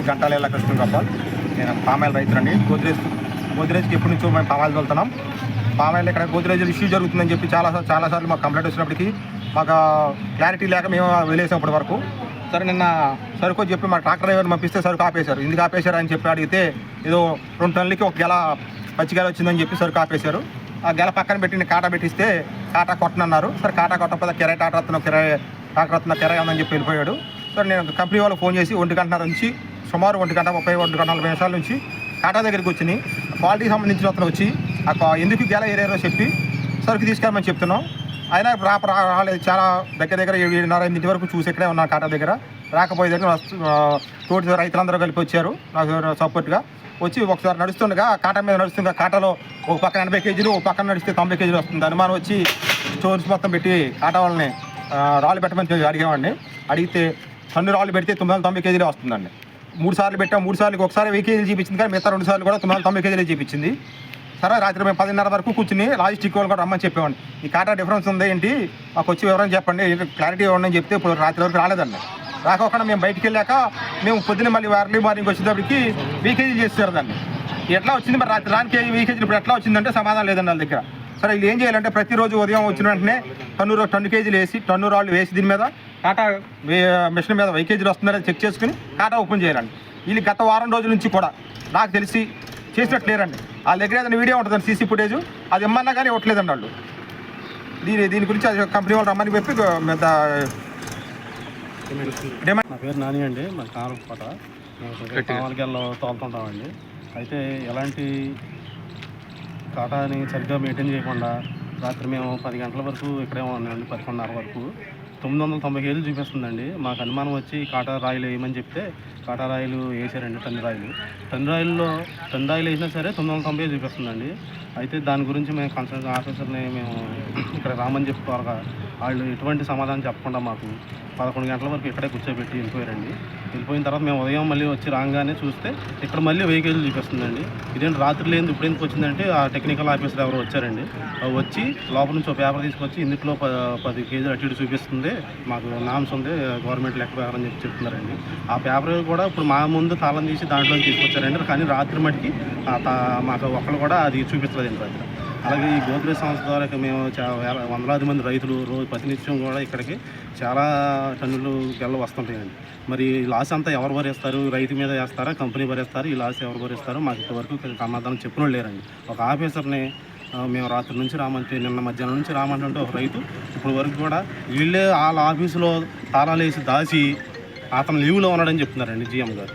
పేరు గంటాలేళ్ళ కృష్ణ గోపాల్ నేను పామాయిల్ రైతులండి గోద్రేజ్ గోద్రేజ్కి ఎప్పటి నుంచో మేము పామాయిల్ వెళ్తున్నాం పామాయిల్ ఇక్కడ గోద్రేజ్ ఇష్యూ జరుగుతుందని చెప్పి చాలా చాలా సార్లు మాకు కంప్లైంట్ వచ్చినప్పటికీ మాకు క్లారిటీ లేక మేము వదిలేసాం ఇప్పటి వరకు. సరే నిన్న సరుకు చెప్పి మా ట్రాక్టర్ డ్రైవర్ని పంపిస్తే సరుకు ఆపేశారు. ఎందుకు ఆపేశారు అని చెప్పి అడిగితే ఏదో రెండు టన్నులకి ఒక గెల పచ్చి గెల వచ్చిందని చెప్పి సరుకు ఆపేశారు. ఆ గెల పక్కన పెట్టిన కాటా పెట్టిస్తే కాటా కొట్టనన్నారు. సరే కాటా కొట్టకపోతే కిరాయి టాటా రత్నం కిరాయి టాటా రత్న కిరాయి ఉందని చెప్పి వెళ్ళిపోయాడు. సరే నేను కంపెనీ వాళ్ళకి ఫోన్ చేసి ఒంటి గంటన్నర నుంచి సుమారు ఒంటి గంట ముప్పై ఒంటి గంట నలభై నిమిషాల నుంచి కాటా దగ్గరికి వచ్చి క్వాలిటీకి సంబంధించిన అతను వచ్చి ఆ ఎందుకు గెల ఏరియారో చెప్పి సరుకు తీసుకురామని చెప్తున్నాం. అయినా రాప రా- రాలేదు. చాలా దగ్గర దగ్గర ఏడున్నర ఎనిమిది వరకు చూసి ఇక్కడే ఉన్నాను కాటా దగ్గర. రాకపోయే దగ్గర తోటి రైతులందరూ కలిపి వచ్చారు. నాకు సపోర్ట్గా వచ్చి ఒకసారి నడుస్తుండగా కాటా మీద నడుస్తుండగా కాటాలో ఒక పక్కన ఎనభై కేజీలు ఒక పక్కన నడిస్తే తొంభై కేజీలు వస్తుంది. అనుమానం వచ్చి స్టోర్స్ మొత్తం పెట్టి కాటా వాళ్ళని రాళ్ళు పెట్టమని అడిగేవాడిని. అడిగితే రెండు రాళ్ళు పెడితే తొమ్మిది వందల తొంభై కేజీలు వస్తుందండి. మూడు సార్లు పెట్టాం మూడు సార్లు ఒకసారి వెయ్యి కేజీలు చూపించింది కానీ మిగతా రెండు సార్లు కూడా తొమ్మిది తొమ్మిది కేజీలు చూపించింది. సరే రాత్రి మేము పదిన్నర వరకు కూర్చుని లాజిస్టిక్ వాళ్ళు కూడా రమ్మని చెప్పేవాడిని. ఈ కాటా డిఫరెన్స్ ఉంది ఏంటి? మాకు వచ్చి వివరం చెప్పండి క్లారిటీ ఇవ్వండి అని చెప్తే ఇప్పుడు రాత్రి వరకు రాలేదండి రాకోకుండా మేము బయటికి వెళ్ళాక మేము పొద్దున్న మళ్ళీ ఎర్లీ మార్నింగ్ వచ్చేటప్పటికి వెయ్యి కేజీలు చేస్తారు దాన్ని. ఎట్లా వచ్చింది మరి రాత్రి? రాని కేజీ వెయ్యి కేజీలు ఇప్పుడు ఎట్లా వచ్చిందంటే సమాధానం లేదండి వాళ్ళ దగ్గర. సరే వీళ్ళు ఏం చేయాలంటే ప్రతిరోజు ఉదయం వచ్చిన వెంటనే టన్ను టన్ను కేజీలు వేసి టన్ను రాళ్ళు వేసి దీని మీద కాటా వే- మిషన్ మీద వెయ్యి కేజీలు వస్తున్నారని చెక్ చేసుకుని కాటా ఓపెన్ చేయాలండి. వీళ్ళు గత వారం రోజుల నుంచి కూడా నాకు తెలిసి చేసినట్టు లేరండి. వాళ్ళ దగ్గర ఏదైనా వీడియో ఉంటుందండి సీసీ ఫుటేజ్. అది ఇమ్మన్నా కానీ ఇవ్వట్లేదండి వాళ్ళు. దీని దీని గురించి అది కంపెనీ వాళ్ళు రమ్మని చెప్పి నా పేరు నాని అండి మా కానపట కామలకెళ్ళలో తోలుతుంటామండి. అయితే ఎలాంటి కాటాని సరిగ్గా మెయింటైన్ చేయకుండా రాత్రి మేము పది గంటల వరకు ఇక్కడే ఉన్నామండి పదకొండున్నర వరకు. తొమ్మిది వందల తొంభై కేజీలు చూపిస్తుందండి. మాకు అనుమానం వచ్చి కాటా రాయిలు వేయమని చెప్తే కాటా రాయిలు వేసారండి టన్ను రాయిలు. టన్ను రాయిల్లో రాయిలు వేసినా సరే తొమ్మిది వందల తొంభై చూపిస్తుందండి. అయితే దాని గురించి మేము కన్సల్ట్ ఆఫీసర్ని మేము ఇక్కడ రామని చెప్పి త్వరగా వాళ్ళు ఎటువంటి సమాధానం చెప్పకుండా మాకు పదకొండు గంటల వరకు ఇక్కడే కూర్చోబెట్టి వెళ్ళిపోయారండి. వెళ్ళిపోయిన తర్వాత మేము ఉదయం మళ్ళీ వచ్చి రాగానే చూస్తే ఇక్కడ మళ్ళీ వెయ్యి కేజీలు చూపిస్తుందండి. ఇదేంటి రాత్రి లేదు ఇప్పుడు ఎందుకు వచ్చిందంటే ఆ టెక్నికల్ ఆఫీసర్ ఎవరు వచ్చారండి. వచ్చి లోపల నుంచి ఒక పేపర్ తీసుకొచ్చి ఇందులో పది కేజీలు అటు ఇటు చూపిస్తుంది. మాకు నామ్స్ ఉంది గవర్నమెంట్ లెక్క ప్రకారం చెప్పి చెప్తున్నారండి. ఆ పేపర్ కూడా ఇప్పుడు మా ముందు తాళం తీసి దాంట్లో తీసుకొచ్చారండి. కానీ రాత్రి మటుకి మాకు ఒకళ్ళు కూడా అది చూపించలేదండి రాత్రి. అలాగే ఈ గోద్రేజ్ సంస్థ ద్వారా మేము వందలాది మంది రైతులు రోజు ప్రతినిత్యం కూడా ఇక్కడికి చాలా టన్నులు గెల్ల వస్తుంటాయండి. మరి ఈ లాస్ అంతా ఎవరు భరిస్తారు? రైతు మీద వేస్తారా? కంపెనీ భరిస్తారు? ఈ లాస్ ఎవరు భరిస్తారో మాకు ఇంతవరకు సమాధానం చెప్పిన లేరండి. ఒక ఆఫీసర్ని మేము రాత్రి నుంచి రామంటే నిన్న మధ్యాహ్నం నుంచి రామంటుంటే ఒక రైతు ఇప్పుడు వరకు కూడా వీళ్ళే వాళ్ళ ఆఫీసులో తాళాలు వేసి దాచి అతను లీవ్లో ఉన్నాడని చెప్తున్నారండి జిఎం గారు.